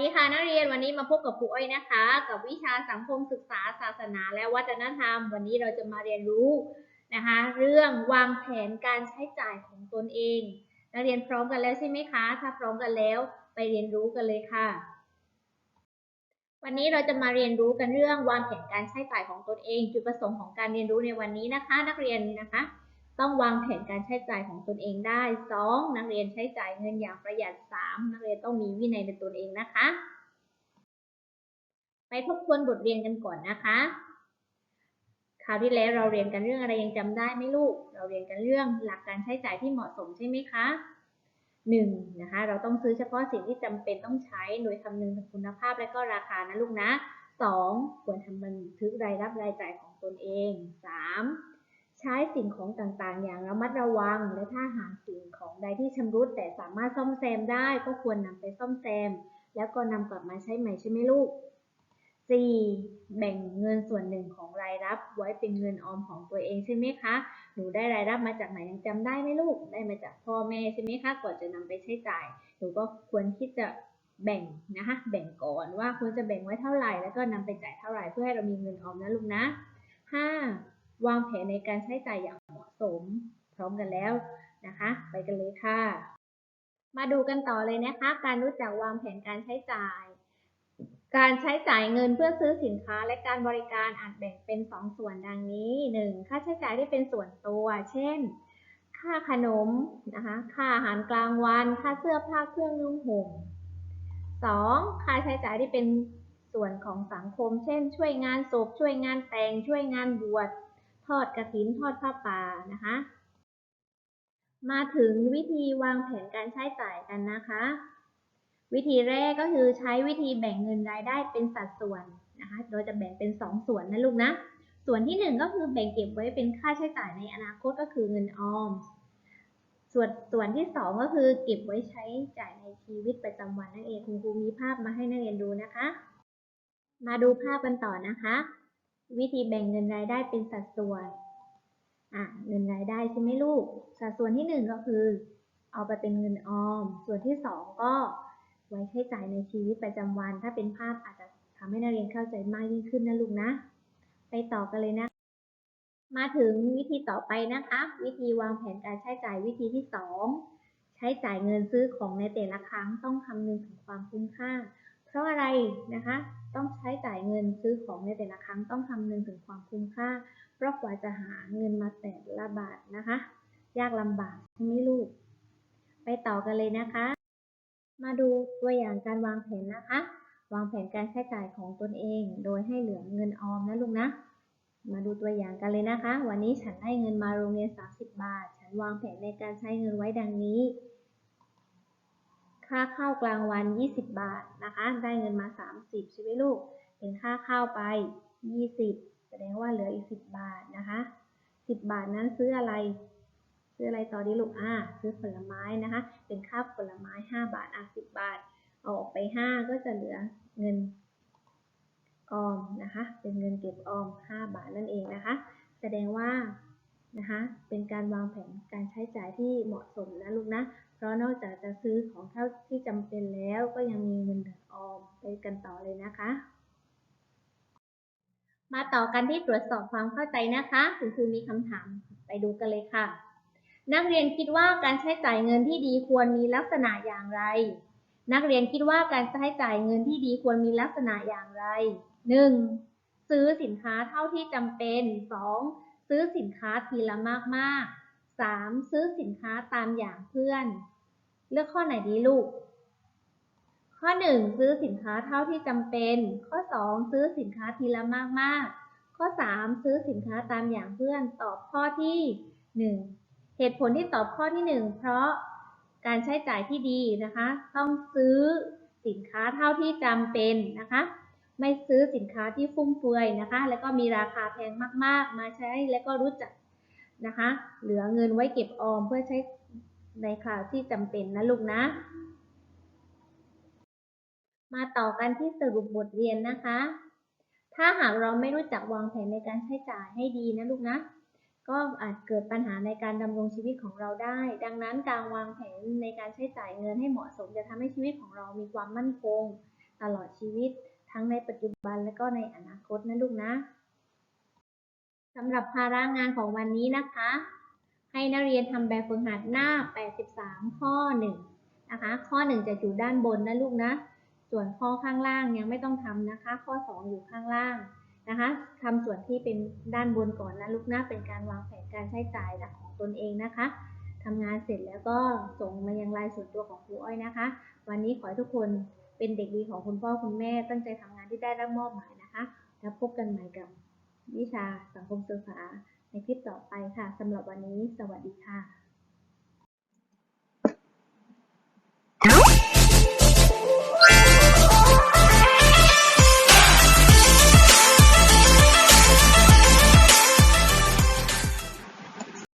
นี่ค่ะนักับครูอ้อยนะคะ กับวิชาสังคมศึกษาศาสนา และวัฒนธรรม วันนี้เราจะมาเรียนรู้นะคะ เรื่องวางแผนการใช้จ่ายของตนเอง นักเรียนพร้อมกันแล้วใช่ไหมคะ ถ้าพร้อมกันแล้วไปเรียนรู้กันเลยค่ะ วันนี้เราจะมาเรียนรู้กันเรื่องวางแผนการใช้จ่ายของตนเอง จุดประสงค์ของการเรียนรู้ในวันนี้นะคะ นักเรียนนะคะ ต้องวางแผนการใช้จ่ายของตนเองได้ 2. นักเรียนใช้จ่ายเงินอย่างประหยัด 3. นักเรียนต้องมีวินัยในตนเองนะคะ ไปทบทวนบทเรียนกันก่อนนะคะ คราวที่แล้วเราเรียนกันเรื่องอะไรยังจำได้ไหมลูก เราเรียนกันเรื่องหลักการใช้จ่ายที่เหมาะสมใช่ไหมคะหนึ่งนะคะเราต้องซื้อเฉพาะสิ่งที่จำเป็นต้องใช้โดยคำนึงถึงคุณภาพและก็ราคานะลูกนะสองควรทำบันทึกรายรับรายจ่ายของตนเองสาม ช้สิ่งของต่างๆ อย่างระมัดระวัง และถ้าหากสิ่งของใดที่ชำรุด แต่สามารถซ่อมแซมได้ก็ควรนำไปซ่อมแซม แล้วก็นำกลับมาใช้ใหม่ใช่ไหมลูก 4. แบ่งเงินส่วนหนึ่งของรายรับ ไว้เป็นเงินออมของตัวเองใช่ไหมคะ หนูได้รายรับมาจากไหนยังจำได้ไหมลูก ได้มาจากพ่อแม่ใช่ไหมคะก่อนจะนำไปใช้จ่าย หนูก็ควรที่จะแบ่งนะคะ แบ่งก่อนว่าควรจะแบ่งไว้เท่าไหร่ แล้วก็นำไปจ่ายเท่าไหร่เพื่อให้เรามีเงินออมนะลูกนะ 5. วางแผนในการใช้จ่ายอย่างเหมาะสม พร้อมกันแล้วนะคะ ไปกันเลยค่ะ มาดูกันต่อเลยนะคะ การรู้จักวางแผนการใช้จ่าย การใช้จ่ายเงินเพื่อซื้อสินค้าและการบริการอาจแบ่งเป็น 2 ส่วนดังนี้ 1. ค่าใช้จ่ายที่เป็นส่วนตัว เช่น ค่าขนมนะคะ ค่าอาหารกลางวัน ค่าเสื้อผ้าเครื่องนุ่งห่ม 2. ค่าใช้จ่ายที่เป็นส่วนของสังคม เช่น ช่วยงานศพ ช่วยงานแต่ง ช่วยงานบวช ทอดกระถินทอดผ้าป่านะคะ มาถึงวิธีวางแผนการใช้จ่ายกันนะคะ วิธีแรกก็คือใช้วิธีแบ่งเงินรายได้เป็นสัดส่วนนะคะ โดยจะแบ่งเป็น 2 ส่วนนะลูกนะ ส่วนที่ 1 ก็คือแบ่งเก็บไว้เป็นค่าใช้จ่ายในอนาคตก็คือเงินออม ส่วนส่วนที่ 2 ก็คือเก็บไว้ใช้จ่ายในชีวิตประจำวันนั่นเองคุณครูมีภาพมาให้นักเรียนดูนะคะ มาดูภาพกันต่อนะคะ วิธีแบ่งเงินรายได้เป็นสัดส่วนอะเงินรายได้ใช่ไหมลูก สัดส่วนที่ 1 ก็คือ เอาไปเป็นเงินออม ส่วนที่ 2 ก็ไว้ใช้จ่ายในชีวิตประจำวัน ถ้าเป็นภาพอาจจะทำให้นักเรียนเข้าใจมากยิ่งขึ้นนะลูกนะ ไปต่อกันเลยนะ มาถึงวิธีต่อไปนะคะ วิธีวางแผนการใช้จ่ายวิธีที่ 2 ใช้จ่ายเงินซื้อของในแต่ละครั้งต้องคำนึงถึงความคุ้มค่า เพราะอะไรนะคะ ต้องใช้จ่ายเงินซื้อของในแต่ละครั้งต้องคำนึงถึงความคุ้มค่าเพราะกว่าจะหาเงินมาแต่ละบาทนะคะ ยากลำบากใช่ไหมลูก ไปต่อกันเลยนะคะ มาดูตัวอย่างการวางแผนนะคะ วางแผนการใช้จ่ายของตนเอง โดยให้เหลือเงินออมนะลูกนะมาดูตัวอย่างกันเลยนะคะ วันนี้ฉันได้เงินมาโรงเรียน 30 บาท ฉันวางแผนในการใช้เงินไว้ดังนี้ ค่าข้าวกลางวัน 20 บาทนะคะ ได้เงินมา 30 ใช่ไหมลูก เป็นค่าข้าวไป 20 แสดงว่าเหลืออีก 10 บาทนะคะ 10 บาทนั้นซื้ออะไร ซื้ออะไรต่อดีลูก อ่า ซื้อผลไม้นะคะ เป็นค่าผลไม้ 5 บาท อะ 10 บาทเอาออกไป 5 ก็จะเหลือเงินออมนะคะ เป็นเงินเก็บออม 5 บาทนั่นเองนะคะ แสดงว่านะคะ เป็นการวางแผนการใช้จ่ายที่เหมาะสมนะลูกนะ เพราะนอกจากจะซื้อของเท่าที่จำเป็นแล้วก็ยังมีเงินเหลือออมไปกันต่อเลยนะคะ มาต่อกันที่ตรวจสอบความเข้าใจนะคะ คุณครูมีคำถามไปดูกันเลยค่ะ นักเรียนคิดว่าการใช้จ่ายเงินที่ดีควรมีลักษณะอย่างไร นักเรียนคิดว่าการใช้จ่ายเงินที่ดีควรมีลักษณะอย่างไร 1. ซื้อสินค้าเท่าที่จำเป็น 2. ซื้อสินค้าทีละมากๆ 3. ซื้อสินค้าตามอย่างเพื่อน เลือกข้อไหนดีลูก ข้อ 1 ซื้อสินค้าเท่าที่จำเป็น ข้อ 2 ซื้อสินค้าทีละมากๆ ข้อ 3 ซื้อสินค้าตามอย่างเพื่อน ตอบข้อที่ 1 เหตุผลที่ตอบข้อที่ 1 เพราะการใช้จ่ายที่ดีนะคะ ต้องซื้อสินค้าเท่าที่จำเป็นนะคะ ไม่ซื้อสินค้าที่ฟุ่มเฟือยนะคะ แล้วก็มีราคาแพงมากๆ มาใช้แล้วก็รู้จัก นะคะ เหลือเงินไว้เก็บออมเพื่อใช้ในคราวที่จำเป็นนะลูกนะ มาต่อกันที่สรุปบทเรียนนะคะ ถ้าหากเราไม่รู้จักวางแผนในการใช้จ่ายให้ดีนะลูกนะ ก็อาจเกิดปัญหาในการดำรงชีวิตของเราได้ ดังนั้นการวางแผนในการใช้จ่ายเงินให้เหมาะสม จะทำให้ชีวิตของเรามีความมั่นคง ตลอดชีวิต ทั้งในปัจจุบันและก็ในอนาคตนะลูกนะ สำหรับภาระงานของวันนี้นะคะ ให้นักเรียนทำแบบฝึกหัดหน้า 83 ข้อ 1 นะคะ ข้อ 1 จะอยู่ด้านบนนะลูกนะ ส่วนข้อข้างล่างยังไม่ต้องทำนะคะ ข้อ 2 อยู่ข้างล่างนะคะทำส่วนที่เป็นด้านบนก่อนนะลูกนะ เป็นการวางแผนการใช้จ่ายของตนเองนะคะทำงานเสร็จแล้วก็ส่งมายังไลน์ส่วนตัวของครูอ้อยนะคะ วันนี้ขอให้ทุกคนเป็นเด็กดีของคุณพ่อคุณแม่ ตั้งใจทำงานที่ได้รับมอบหมายนะคะ แล้วพบกันใหม่กับ วิชาสังคมศึกษาในคลิปต่อไปค่ะสำหรับวันนี้สวัสดีค่ะ